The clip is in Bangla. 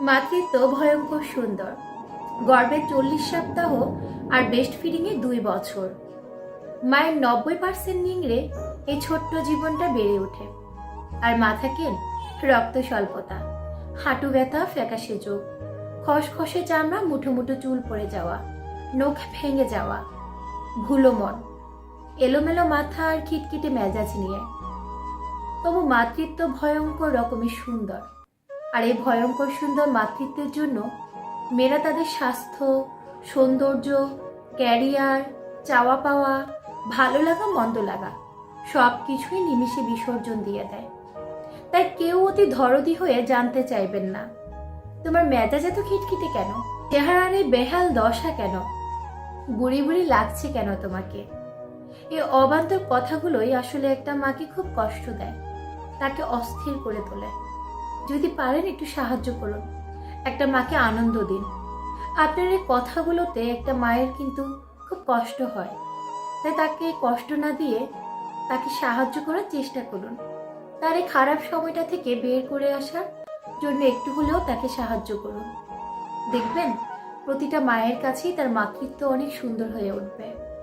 মাতৃত্ব ভয়ঙ্কর সুন্দর। গর্ভের চল্লিশ সপ্তাহ আর বেস্ট ফিডিংয়ে দুই বছর। মায়ের নব্বই পার্সেন্ট নিংড়ে এই ছোট্ট জীবনটা বেড়ে ওঠে। আর মাথা কেন? রক্ত স্বল্পতা। হাঁটু ব্যথা ফ্যাকাশে চোখ। খসখসে চামড়া মুঠো মুঠো চুল পড়ে যাওয়া। নখ ভেঙে যাওয়া। ভুলো মন। এলোমেলো মাথা আর খিটখিটে মেজাজ নিয়ে। তবু মাতৃত্ব ভয়ঙ্কর রকমের সুন্দর। আর এই ভয়ঙ্কর সুন্দর মাতৃত্বের জন্য মেয়েরা তাদের স্বাস্থ্য, সৌন্দর্য, ক্যারিয়ার চাওয়া পাওয়া ভালো লাগা, মন্দ লাগা সব কিছুই নিমিষে বিসর্জন দিয়ে দেয়। তাই কেউ অতি ধরদি হয়ে জানতে চাইবেন না, তোমার মেজাজ এত খিটখিটে কেন? চেহারার এই বেহাল দশা কেন? বুড়ি বুড়ি লাগছে কেন তোমাকে? এই অবান্তর কথাগুলোই আসলে একটা মাকে খুব কষ্ট দেয়, তাকে অস্থির করে তোলে। যদি পারেন একটু সাহায্য করুন। একটা মাকে আনন্দ দিন। আপনার এই কথাগুলোতে একটা মায়ের কিন্তু খুব কষ্ট হয়। তাই তাকে কষ্ট না দিয়ে তাকে সাহায্য করার চেষ্টা করুন। তার এই খারাপ সময়টা থেকে বের করে আসার জন্য একটু হলেও তাকে সাহায্য করুন। দেখবেন, প্রতিটা মায়ের কাছেই তার মাতৃত্ব অনেক সুন্দর হয়ে উঠবে।